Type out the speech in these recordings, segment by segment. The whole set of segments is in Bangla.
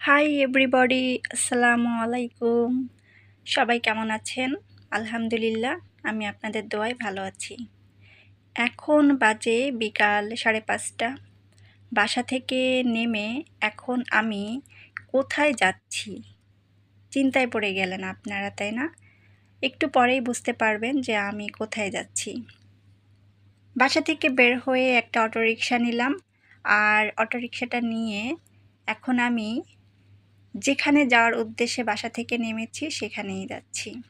হাই এভরিবডি আসসালামু আলাইকুম সবাই কেমন আছেন? আলহামদুলিল্লাহ, আমি আপনাদের দোয়ায় ভালো আছি। এখন বাজে বিকাল সাড়ে পাঁচটা। বাসা থেকে নেমে এখন আমি কোথায় যাচ্ছি? চিন্তায় পড়ে গেলেন আপনারা, তাই না? একটু পরেই বুঝতে পারবেন যে আমি কোথায় যাচ্ছি। বাসা থেকে বের হয়ে একটা অটোরিকশা নিলাম। আর অটোরিকশাটা নিয়ে এখন আমি যেখানে যাওয়ার উদ্দেশ্যে বাসা থেকে নেমেছি, সেখানেই যাচ্ছি।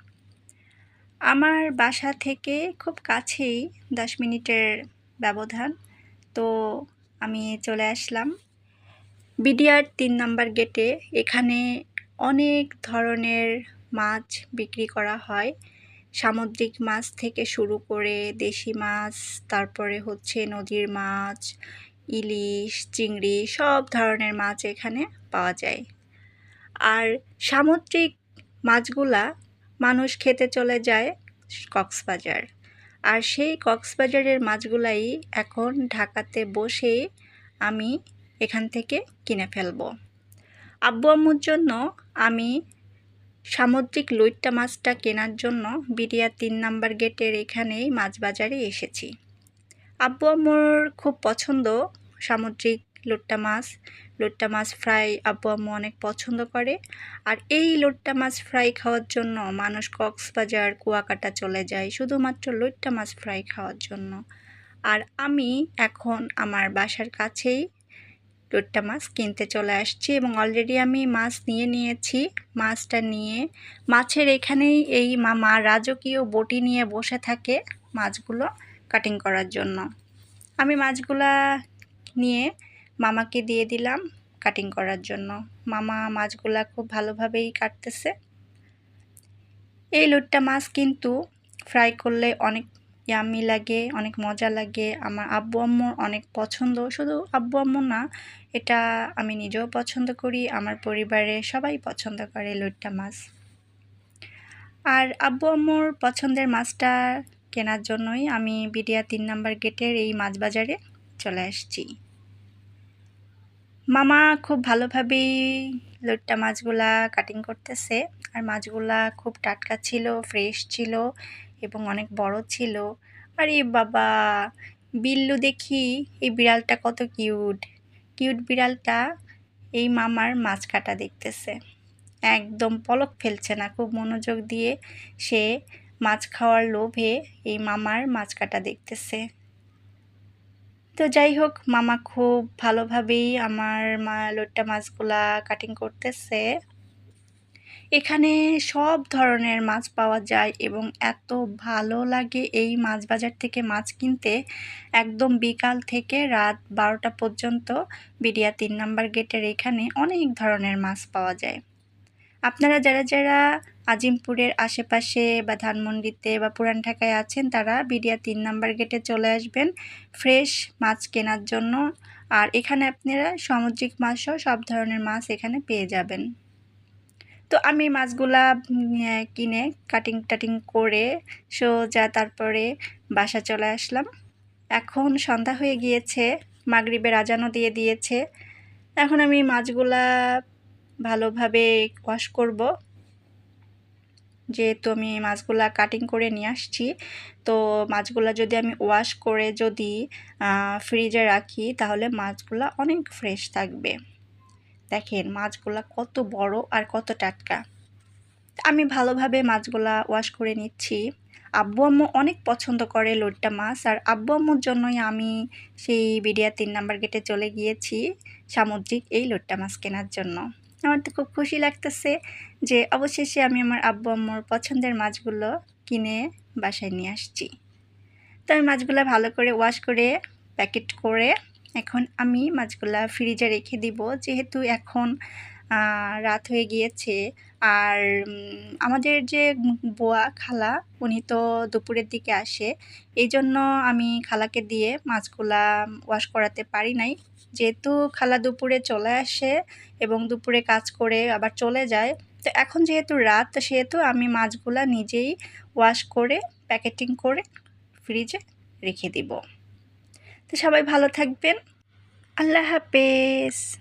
আমার বাসা থেকে খুব কাছেই দশ মিনিটের ব্যবধান। তো আমি চলে আসলাম। বিডিআর তিন নাম্বার গেটে। এখানে অনেক ধরনের মাছ বিক্রি করা হয়। সামুদ্রিক মাছ থেকে শুরু করে দেশি মাছ, তারপরে হচ্ছে নদীর মাছ, ইলিশ, চিংড়ি, সব ধরনের মাছ এখানে পাওয়া যায়। আর সামুদ্রিক মাছগুলা মানুষ খেতে চলে যায় কক্সবাজার। আর সেই কক্সবাজারের মাছগুলাই এখন ঢাকাতে বসে আমি এখান থেকে কিনে ফেলব। আব্বু আম্মুর জন্য আমি সামুদ্রিক লইট্টা মাছটা কেনার জন্য বিডিয়া তিন নাম্বার গেটের এখানেই মাছ বাজারে এসেছি। আব্বু আম্মুর খুব পছন্দ সামুদ্রিক লোট্টা মাছ। লোট্টা মাছ ফ্রাই আব্বু আম্মু অনেক পছন্দ করে। আর এই লোট্টা মাছ ফ্রাই খাওয়ার জন্য মানুষ কক্সবাজার, কুয়াকাটা চলে যায়, শুধুমাত্র লোট্টা মাছ ফ্রাই খাওয়ার জন্য। আর আমি এখন আমার বাসার কাছেই লোট্টা মাছ কিনতে চলে আসছি এবং অলরেডি আমি মাছ নিয়ে নিয়েছি। মাছটা নিয়ে মাছের এখানেই এই মামা রাজকীয় বটি নিয়ে বসে থাকে মাছগুলো কাটিং করার জন্য। আমি মাছগুলা নিয়ে মামাকে দিয়ে দিলাম কাটিং করার জন্য। মামা মাছগুলা খুব ভালোভাবেই কাটতেছে। এই লুটটা মাছ কিন্তু ফ্রাই করলে অনেক ইয়ামি লাগে, অনেক মজা লাগে। আমার আব্বু আম্মুর অনেক পছন্দ। শুধু আব্বু আম্মু না, এটা আমি নিজেও পছন্দ করি, আমার পরিবারে সবাই পছন্দ করে লুটটা মাছ। আর আব্বু আম্মুর পছন্দের মাছটা কেনার জন্যই আমি বিডিয়া তিন নাম্বার গেটের এই মাছ বাজারে চলে আসছি। মামা খুব ভালোভাবেই লোট্টা মাছগুলা কাটিং করতেছে। আর মাছগুলা খুব টাটকা ছিল ফ্রেশ ছিল এবং অনেক বড় ছিল। আরে বাবা, বিল্লু দেখি এই বিড়ালটা কত কিউট কিউট বিড়ালটা এই মামার মাছ কাটা দেখতেছে। একদম পলক ফেলছে না, খুব মনোযোগ দিয়ে সে মাছ খাওয়ার লোভে এই মামার মাছ কাটা দেখতেছে। তো যাই হোক, মামা খুব ভালোভাবেই আমার মা লোট্টা মাছগুলা কাটিং করতেছে। এখানে সব ধরনের মাছ পাওয়া যায় এবং এত ভালো লাগে এই মাছ বাজার থেকে মাছ কিনতে। একদম বিকাল থেকে রাত বারোটা পর্যন্ত বিডিয়া তিন নাম্বার গেটের এখানে অনেক ধরনের মাছ পাওয়া যায়। আপনারা যারা যারা আজিমপুরের আশেপাশে বা ধানমন্ডিতে বা পুরান ঢাকায় আছেন, তারা বিডিয়া তিন নাম্বার গেটে চলে আসবেন ফ্রেশ মাছ কেনার জন্য। আর এখানে আপনারা সামুদ্রিক মাছসহ সব ধরনের মাছ এখানে পেয়ে যাবেন। তো আমি মাছগুলা কিনে কাটিং টাটিং করে সোজা তারপরে বাসা চলে আসলাম। এখন সন্ধ্যা হয়ে গিয়েছে, মাগরিবের আজানও দিয়ে দিয়েছে। এখন আমি মাছগুলা ভালোভাবে ওয়াশ করব। যেহেতু আমি মাছগুলা কাটিং করে নিয়ে আসছি, তো মাছগুলা যদি আমি ওয়াশ করে যদি ফ্রিজে রাখি, তাহলে মাছগুলা অনেক ফ্রেশ থাকবে। দেখেন মাছগুলা কত বড় আর কত টাটকা। আমি ভালোভাবে মাছগুলা ওয়াশ করে নিচ্ছি। আব্বু আম্মু অনেক পছন্দ করে লোটটা মাছ, আর আব্বু আম্মুর জন্যই আমি সেই বিডিয়া তিন নাম্বার গেটে চলে গিয়েছি সামুদ্রিক এই লোটটা মাছ কেনার জন্য। আমার তো খুব খুশি লাগতেছে যে অবশেষে আমি আমার আব্বু আম্মুর পছন্দের মাছগুলো কিনে বাসায় নিয়ে আসছি। তো আমি মাছগুলো ভালো করে ওয়াশ করে প্যাকেট করে এখন আমি মাছগুলো ফ্রিজে রেখে দিব। যেহেতু এখন রাত হয়ে গিয়েছে। আর আমাদের যে বোয়া খালা, উনি তো দুপুরের দিকে আসে। এই জন্য আমি খালাকে দিয়ে মাছগুলা ওয়াশ করাতে পারি নাই। যেহেতু খালা দুপুরে চলে আসে এবং দুপুরে কাজ করে আবার চলে যায়, তো এখন যেহেতু রাত সেহেতু আমি মাছগুলা নিজেই ওয়াশ করে প্যাকেটিং করে ফ্রিজে রেখে দিব। তো সবাই ভালো থাকবেন। আল্লাহ হাফেজ।